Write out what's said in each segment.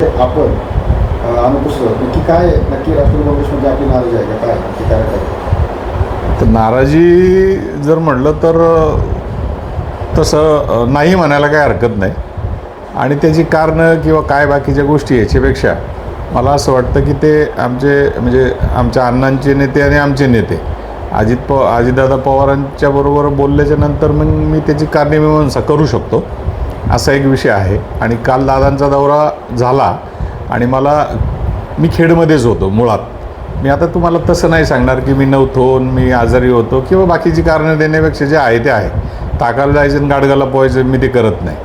ते आपण अ, नक्की काय आहे? नक्की राष्ट्रवादी काँग्रेसमध्ये आपली नाराजी आहे का? काय? नक्की काय काय तर नाराजी जर म्हटलं तर तसं नाही म्हणायला काही हरकत नाही. आणि त्याची कारणं किंवा काय बाकीच्या गोष्टी याच्यापेक्षा मला असं वाटतं की ते आमचे म्हणजे आमच्या अण्णांचे नेते आणि आमचे नेते. अजित प अजितदादा पवारांच्या बरोबर बोलल्याच्या नंतर मग मी त्याची कारणमीमांसा करू शकतो. असा एक विषय आहे. आणि काल दादांचा दौरा झाला आणि मला मी खेडमध्येच होतो मुळात. मी आता तुम्हाला तसं नाही सांगणार की मी नव्हतो मी आजारी होतो किंवा बाकीची कारणं देण्यापेक्षा जे आहे ते आहे. ताकाला जायचं आणि गाडगाला पोहायचं मी ते करत नाही.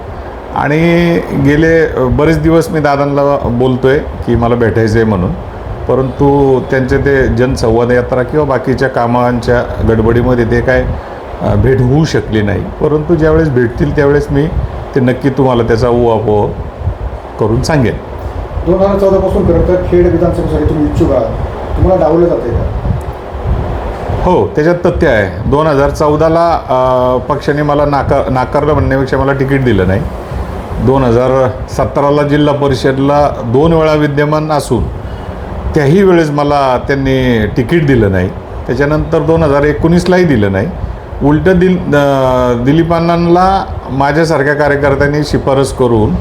आणि गेले बरेच दिवस मी दादांना बोलतो आहे की मला भेटायचं आहे म्हणून. परंतु त्यांचे ते जनसंवाद यात्रा किंवा बाकीच्या कामांच्या गडबडीमध्ये ते काय भेट होऊ शकली नाही. परंतु ज्यावेळेस भेटतील त्यावेळेस मी ते नक्की तुम्हाला त्याचा उहापोह करून सांगेन दोन हजार चौदापासून खरं खेड विधानसभेसाठी तुम्ही इच्छुक आहात. तुम्हाला डावलं जाते का? हो त्याच्यात तथ्य आहे. दोन हजार चौदाला पक्षाने मला नाकार नाकारलं म्हणण्यापेक्षा मला तिकीट दिलं नाही. दोन हजार सतराला जिल्हा परिषदला दोन वेळा विद्यमान असून त्याही वेळेस मला त्यांनी तिकीट दिलं नाही. त्याच्यानंतर दोन हजार एकोणीसलाही दिलं नाही. उलटं दिल अं, माझ्यासारख्या कार्यकर्त्यांनी शिफारस करून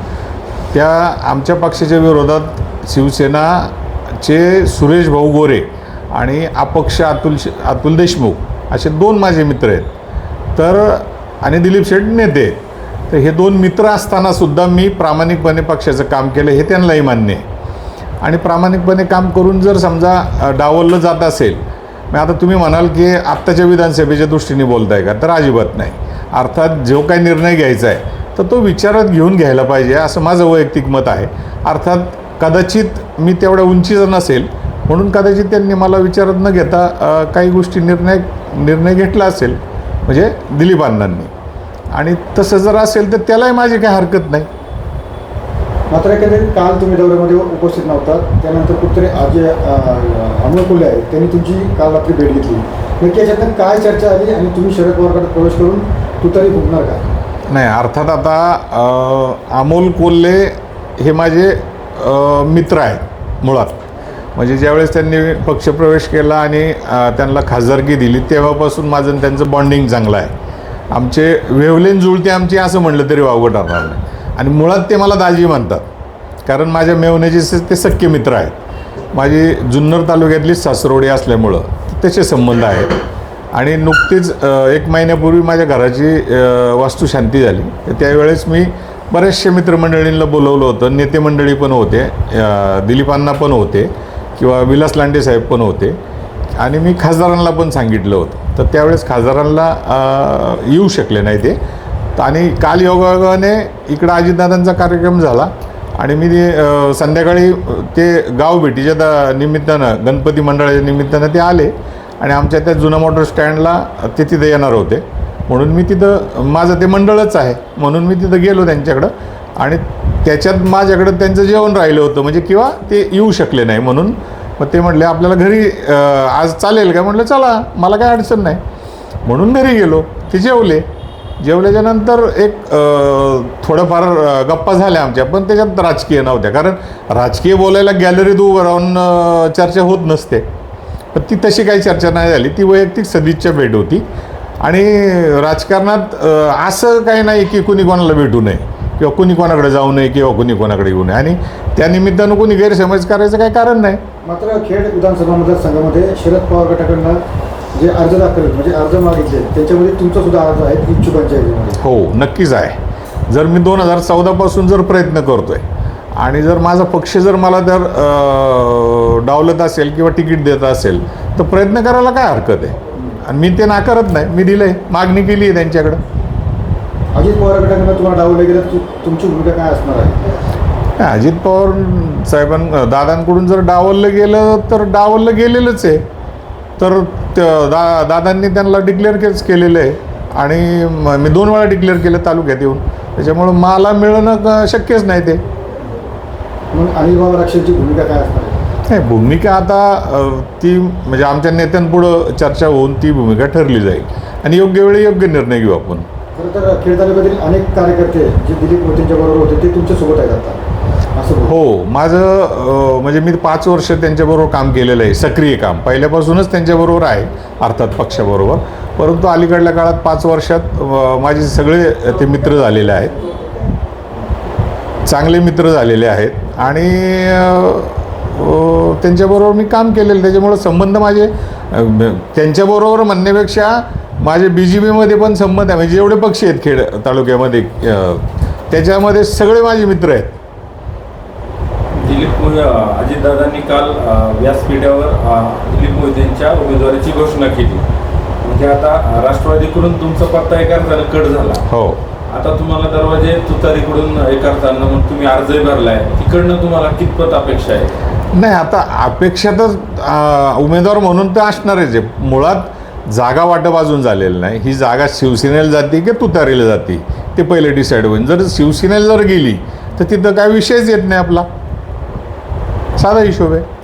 त्या आमच्या पक्षाच्या विरोधात शिवसेनाचे सुरेश भाऊ गोरे आणि अपक्ष अतुल अतुल देशमुख असे दोन माझे मित्र आहेत. तर आणि दिलीप शेठ नेते तर हे दोन मित्र असताना सुद्धा मी प्रामाणिकपणे पक्षाचं काम केलं हे त्यांनाही मान्य आहे. आणि प्रामाणिकपणे काम करून जर समजा डावललं जात असेल मग आता तुम्ही म्हणाल की आत्ताच्या विधानसभेच्या दृष्टीने बोलताय का? तर अजिबात नाही. अर्थात जो काही निर्णय घ्यायचा आहे तर तो विचारात घेऊन घ्यायला पाहिजे असं माझं वैयक्तिक मत आहे. अर्थात कदाचित मी तेवढ्या उंचीचा नसेल म्हणून कदाचित त्यांनी मला विचारात न घेता काही गोष्टी निर्णय निर्णय घेतला असेल म्हणजे दिलीप अण्णांनी. आणि तसं जर असेल तर त्यालाही माझी काही हरकत नाही. मात्र एखाद्या काल तुम्ही दौऱ्यामध्ये उपस्थित नव्हता त्यानंतर कुठेतरी अजय अ, आहेत त्यांनी तुमची काल रात्री भेट घेतली. नक्की याच्यातनं काय चर्चा आली आणि तुम्ही शरद पवारकडे प्रवेश करून तू तरी का? नाही अर्थात आता अमोल कोल्हे हे माझे मित्र आहेत मुळात. म्हणजे ज्यावेळेस त्यांनी पक्षप्रवेश केला आणि त्यांना खासदारकी दिली तेव्हापासून माझं त्यांचं बॉन्डिंग चांगलं आहे. आमचे वेवलेन जुळते आमची असं म्हटलं तरी वावगं ठरणार नाही. आणि मुळात ते मला दाजी म्हणतात. कारण माझ्या मेवण्याचे ते सख्खे मित्र आहेत. माझी जुन्नर तालुक्यातली सासरोडी असल्यामुळं त्याचे संबंध आहेत. आणि नुकतीच एक महिन्यापूर्वी माझ्या घराची वास्तुशांती झाली. तर त्यावेळेस मी बऱ्याचशा मित्रमंडळींना बोलवलं होतं. नेते मंडळी पण होते दिलीपांना पण होते किंवा विलास लांडे साहेब पण होते. आणि मी खासदारांना पण सांगितलं होतं. तर त्यावेळेस खासदारांना येऊ शकले नाही ते. आणि काल योगायोगाने इकडं अजितदादांचा कार्यक्रम झाला. आणि मी ते, संध्याकाळी ते गाव भेटीच्या दा निमित्तानं गणपती मंडळाच्या निमित्तानं ते आले. आणि आमच्या त्या जुना मोटर स्टँडला ते तिथं येणार होते. म्हणून मी तिथं माझं ते मंडळच आहे. म्हणून मी तिथं गेलो त्यांच्याकडं. आणि त्याच्यात माझ्याकडं त्यांचं जेवण राहिलं होतं. म्हणजे किंवा ते येऊ शकले नाही म्हणून. मग ते म्हटले आपल्याला घरी आज चालेल का? म्हटलं चला मला काय अडचण नाही. म्हणून घरी गेलो. ते जेवले. जेवल्याच्या नंतर एक थोडंफार गप्पा झाल्या आमच्या पण त्याच्यात राजकीय नव्हत्या. कारण राजकीय बोलायला गॅलरीत उभं राहून चर्चा होत नसते. पण ती तशी काही चर्चा नाही झाली. ती वैयक्तिक सदिच्छा भेट होती. आणि राजकारणात असं काही नाही की कुणी कोणाला भेटू नये किंवा कुणी कोणाकडे जाऊ नये किंवा कुणी कोणाकडे येऊ नये. आणि त्या निमित्तानं कुणी गैरसमज करायचं काही कारण नाही. मात्र खेड विधानसभा मतदारसंघामध्ये शरद पवार गटाकडनं जे अर्ज दाखल म्हणजे अर्ज मागितले त्याच्यामध्ये तुमचा सुद्धा अर्ज आहे इच्छुकांच्या हो नक्कीच आहे. जर मी दोन हजार चौदापासून जर प्रयत्न करतो आहे आणि जर माझा पक्ष जर मला जर डावलत असेल किंवा तिकीट देत असेल तर प्रयत्न करायला काय हरकत आहे? आणि मी ते नाकारत नाही मी दिलं आहे मागणी केली आहे त्यांच्याकडं. अजित पवार गटाकडनं तुम्हाला डावलं गेलं तुमची भूमिका काय असणार आहे? अजित पवार साहेबां दादांकडून जर डावललं गेलं तर डावललं गेलेलंच आहे. तर त्या- दा दादांनी त्यांना डिक्लेअर केच केलेलं आहे. आणि म- दोन वेळा डिक्लेअर केलं तालुक्यात येऊन. त्याच्यामुळं मला मिळणं शक्यच नाही ते. मग अनिल बाबा राक्षसची भूमिका काय असणार? नाही भूमिका आता ती म्हणजे आमच्या नेत्यांपुढं चर्चा होऊन ती भूमिका ठरली जाईल. आणि योग्य वेळी योग्य निर्णय घेऊ आपण. खरं तर खेड तालुक्यातील अनेक कार्यकर्ते जे दिलीप मोदींच्या बरोबर होते ते तुमच्यासोबत आहेत आता. हो माझं म्हणजे मी पाच वर्ष त्यांच्याबरोबर काम केलेलं आहे सक्रिय काम. पहिल्यापासूनच त्यांच्याबरोबर आहे अर्थात पक्षाबरोबर. परंतु अलीकडल्या काळात पाच वर्षात माझे सगळे ते मित्र झालेले आहेत. चांगले मित्र झालेले आहेत. आणि त्यांच्याबरोबर मी काम केलेलं त्याच्यामुळं संबंध माझे त्यांच्याबरोबर म्हणण्यापेक्षा माझे बी जी बीमध्ये पण संबंध आहे. म्हणजे जेवढे पक्षी आहेत खेड तालुक्यामध्ये त्याच्यामध्ये सगळे माझे मित्र आहेत. मोहिते अजितदादांनी काल व्यासपीठावर दिलीप मोहितेंच्या उमेदवारीची घोषणा केली. म्हणजे आता राष्ट्रवादीकडून तुमचा पत्ता एका अर्थानं कट झाला. हो. आता तुम्हाला दरवाजे तुतारीकडून एका अर्थानं मग तुम्ही अर्जही भरलाय. तिकडनं तुम्हाला कितपत अपेक्षा आहे? नाही आता अपेक्षा तर उमेदवार म्हणून तर असणारच आहे. मुळात जागा वाटप अजून झालेलं नाही. ही जागा शिवसेनेला जाते की तुतारीला जाते? ते पहिले डिसाईड होईल. जर शिवसेनेला जर गेली तर तिथं काय विषयच येत नाही आपला. साधा हिशोब आहे.